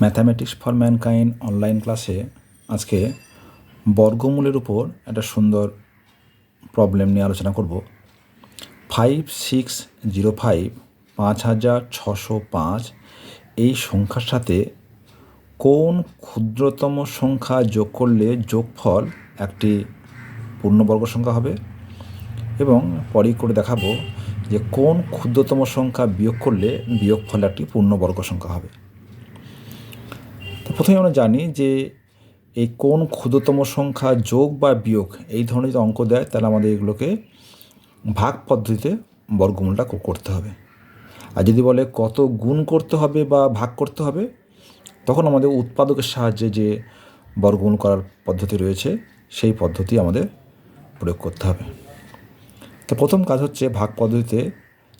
Mathematics for mankind online ক্লাসে আজকে বর্গমূলের উপর একটা সুন্দর প্রবলেম নিয়ে আলোচনা করব। ফাইভ সিক্স জিরো ফাইভ পাঁচ হাজার ছশো পাঁচ এই সংখ্যার সাথে কোন ক্ষুদ্রতম সংখ্যা যোগ করলে যোগফল একটি পূর্ণবর্গ সংখ্যা হবে? এবং পরেই করে দেখাবো যে কোন ক্ষুদ্রতম সংখ্যা বিয়োগ করলে বিয়োগফল একটি পূর্ণবর্গ সংখ্যা হবে। প্রথমে আমরা জানি যে এই কোন ক্ষুদ্রতম সংখ্যা যোগ বা বিয়োগ, এই ধরনের যদি অঙ্ক দেয়, তাহলে আমাদের এগুলোকে ভাগ পদ্ধতিতে বর্গমূলটা করতে হবে। আর যদি বলে কত গুণ করতে হবে বা ভাগ করতে হবে, তখন আমাদের উৎপাদকের সাহায্যে যে বর্গমূল করার পদ্ধতি রয়েছে, সেই পদ্ধতি আমাদের প্রয়োগ করতে হবে। তো প্রথম কাজ হচ্ছে ভাগ পদ্ধতিতে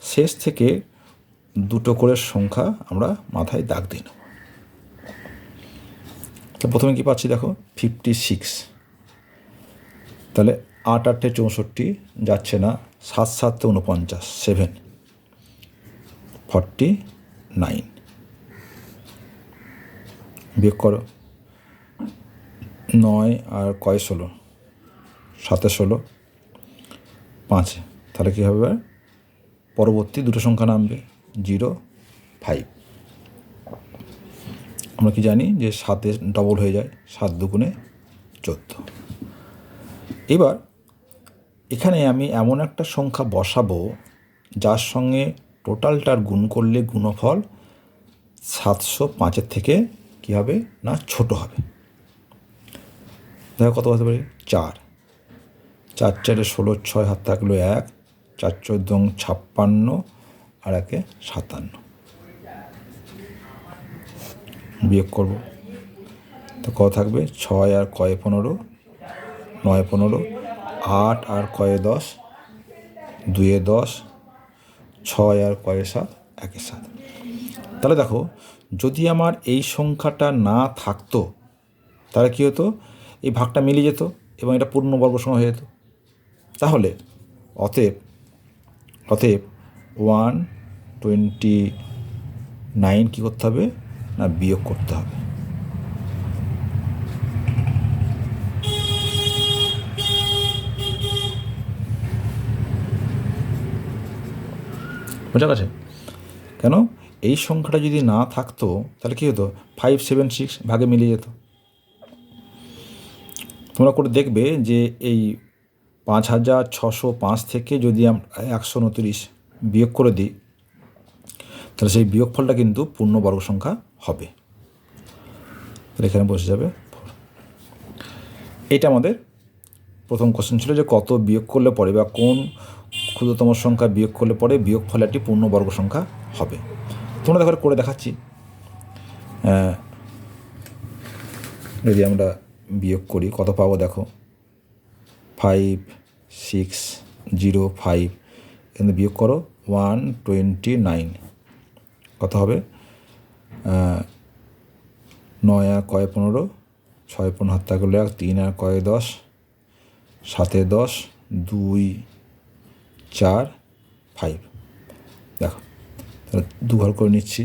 শেষ থেকে দুটো করে সংখ্যা আমরা মাথায় দাগ দিই তো প্রথমে কি পাচ্ছি দেখো? ফিফটি সিক্স তাহলে আট আটে চৌষট্টি যাচ্ছে না, সাত সাতে উনপঞ্চাশ সেভেন ফর্টি নাইন বিয়োগ করো। নয় আর কয় ষোলো? সাতে ষোলো। পাঁচে। তাহলে কী হবে? পরবর্তী দুটো সংখ্যা নামবে জিরো ফাইভ আমরা কি জানি যে সাতে ডবল হয়ে যায়, সাত দুগুণে চোদ্দ। এবার এখানে আমি এমন একটা সংখ্যা বসাবো, যার সঙ্গে টোটালটার গুণ করলে গুণফল সাতশো পাঁচের থেকে কী হবে না, ছোট হবে। দেখো কত হতে পারে? চার। চার চারে ষোলো, ছয় হাত থাকল এক, চার চোদ্দ, ছাপ্পান্ন, আর একে সাতান্ন। বিয়োগ করব। তো কত থাকবে? ছয় আর কয়ে পনেরো? নয় পনেরো। আট আর কয়ে দশ? দুয়ে দশ। ছয় আর কয়ে সাত? একে সাত। তাহলে দেখো, যদি আমার এই সংখ্যাটা না থাকতো, তাহলে কী হতো? এই ভাগটা মিলে যেত এবং এটা পূর্ণবর্গ সংখ্যা হয়ে যেত। তাহলে অতএব অতএব ওয়ান টোয়েন্টি নাইন কী করতে হবে? না বিয়োগ করতে হবে। বোঝা গেছে? কেন? এই সংখ্যাটা যদি না থাকতো, তাহলে কী হতো? ফাইভ সেভেন সিক্স ভাগে মিলিয়ে যেত। তোমরা করে দেখবে যে এই পাঁচ হাজার ছশো পাঁচ থেকে যদি আমরা একশো উনত্রিশ বিয়োগ করে দিই, তাহলে সেই বিয়োগফলটা কিন্তু পূর্ণ বর্গ সংখ্যা হবে। তাহলে এখানে বসে যাবে। এটা আমাদের প্রথম কোশ্চেন ছিল যে কত বিয়োগ করলে পরে বা কোন ক্ষুদ্রতম সংখ্যা বিয়োগ করলে পরে বিয়োগ ফলে একটি পূর্ণবর্গ সংখ্যা হবে। তোমরা দেখো করে দেখাচ্ছি। যদি আমরা বিয়োগ করি, কত পাবো দেখো? ফাইভ সিক্স জিরো ফাইভ এখানে বিয়োগ করো। ওয়ান টোয়েন্টি নাইন কত হবে? নয় আর কয় পনেরো? ছয় পনেরো হাত থাকলে এক, তিন আর কয় দশ? সাতে দশ, দুই, চার ফাইভ দেখো, তাহলে দু ঘর করে নিচ্ছি।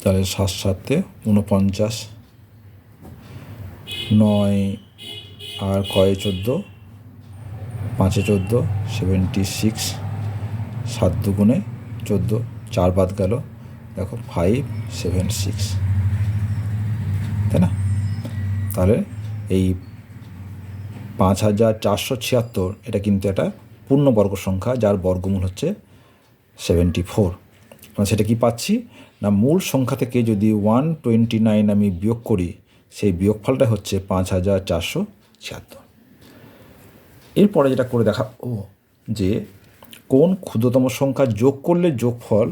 তাহলে সাত সাতে উনপঞ্চাশ। নয় আর কয়ে চোদ্দ? পাঁচে চোদ্দ সেভেন্টি সিক্স সাত দুগুণে চোদ্দ, চার বাদ গেল। দেখো ফাইভ সেভেন সিক্স তাই না? তাহলে এই পাঁচ হাজার চারশো ছিয়াত্তর, এটা কিন্তু একটা পূর্ণবর্গ সংখ্যা, যার বর্গমূল হচ্ছে সেভেন্টি ফোর সেটা কি পাচ্ছি? না, মূল সংখ্যা থেকে যদি ওয়ান টোয়েন্টি নাইন আমি বিয়োগ করি, সেই বিয়োগফলটা হচ্ছে পাঁচ হাজার চারশো ছিয়াত্তর। এরপরে যেটা করে দেখা, ও, যে কোন ক্ষুদ্রতম সংখ্যা যোগ করলে যোগফল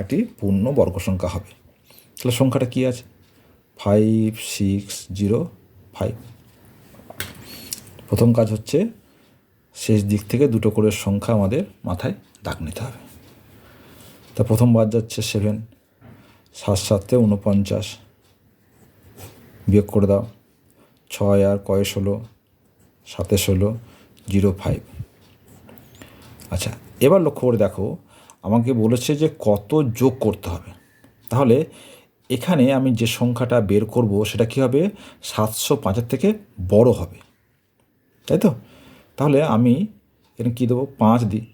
একটি পূর্ণ বর্গ সংখ্যা হবে। তাহলে সংখ্যাটা কী আছে? ফাইভ সিক্স জিরো ফাইভ প্রথম কাজ হচ্ছে শেষ দিক থেকে দুটো করে সংখ্যা আমাদের মাথায় দাগ নিতে হবে। তা প্রথম বাদ যাচ্ছে সেভেন সাত সাতে উনপঞ্চাশ বিয়োগ করে দাও। ছয় আর কয় ষোলো? সাতে ষোলো। জিরো ফাইভ আচ্ছা এবার লক্ষ্য করে দেখো আমাকে বলেছে যে কত যোগ করতে হবে। তাহলে এখানে আমি যে সংখ্যাটা বের করব সেটা কী হবে? সাতশো পাঁচের থেকে বড় হবে। তাই তো? তাহলে আমি এখানে কী দেবো? পাঁচ দিই।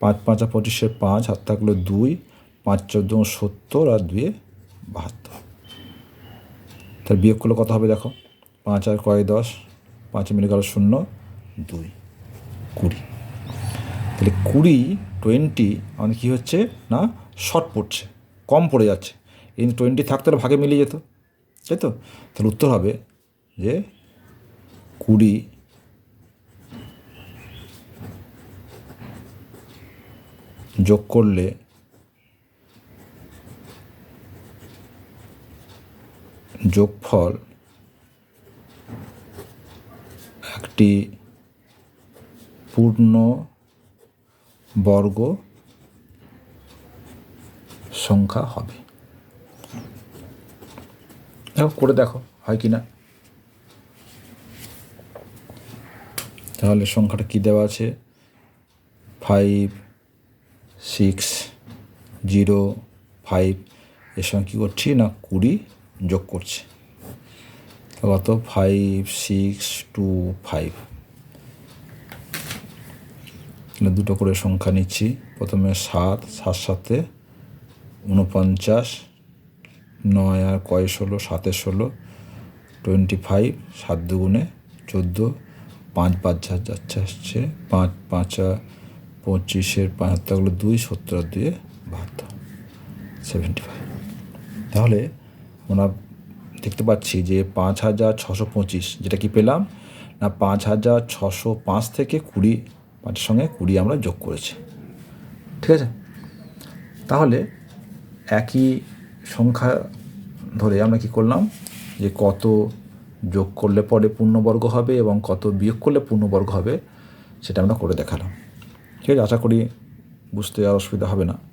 পাঁচ পাঁচা পঁচিশে পাঁচ, হাত থাকল দুই, পাঁচ চোদ্দ সত্তর আর দুয়ে বাহাত্তর। তাহলে বিয়োগ করলে কত হবে দেখো? পাঁচ আর কয় দশ? পাঁচ মিলে গেল শূন্য, দুই, কুড়ি। তাহলে কুড়ি টোয়েন্টি আমাদের কী হচ্ছে? না শর্ট পড়ছে, কম পড়ে যাচ্ছে। এই টোয়েন্টি থাকতে ভাগে মিলিয়ে যেত, তাই তো? তাহলে উত্তর হবে যে কুড়ি যোগ করলে যোগফল একটি পূর্ণ বর্গ সংখ্যা হবে। দেখো করে দেখো, হয় কি না? তাহলে সংখ্যাটা কী দেওয়া আছে? ফাইভ সিক্স জিরো ফাইভ এর সঙ্গে কী করছি না কুড়ি যোগ করছি? কত ফাইভ সিক্স টু ফাইভ তাহলে দুটো করে সংখ্যা নিচ্ছি। প্রথমে সাত সাত সাথে উনপঞ্চাশ নয় আর কয় ষোলো, সাতে ষোলো টোয়েন্টি ফাইভ সাত দুগুণে চোদ্দ, পাঁচ পাঁচ যাচ্ছে আসছে, পাঁচ, পাঁচা পঁচিশের পাঁচাত্তরগুলো দুই, সত্তর দুয়ে বাহাত্তর সেভেন্টি ফাইভ তাহলে আমরা দেখতে পাচ্ছি যে পাঁচ হাজার ছশো পঁচিশ, যেটা কি পেলাম? না, পাঁচ হাজার ছশো পাঁচ থেকে কুড়ি পাঁচের সঙ্গে কুড়ি আমরা যোগ করেছি। ঠিক আছে? তাহলে একই সংখ্যা ধরে আমরা কি করলাম? যে কত যোগ করলে পরে পূর্ণবর্গ হবে এবং কত বিয়োগ করলে পূর্ণবর্গ হবে, সেটা আমরা করে দেখালাম। ঠিক আছে? আশা করি বুঝতে আর অসুবিধা হবে না।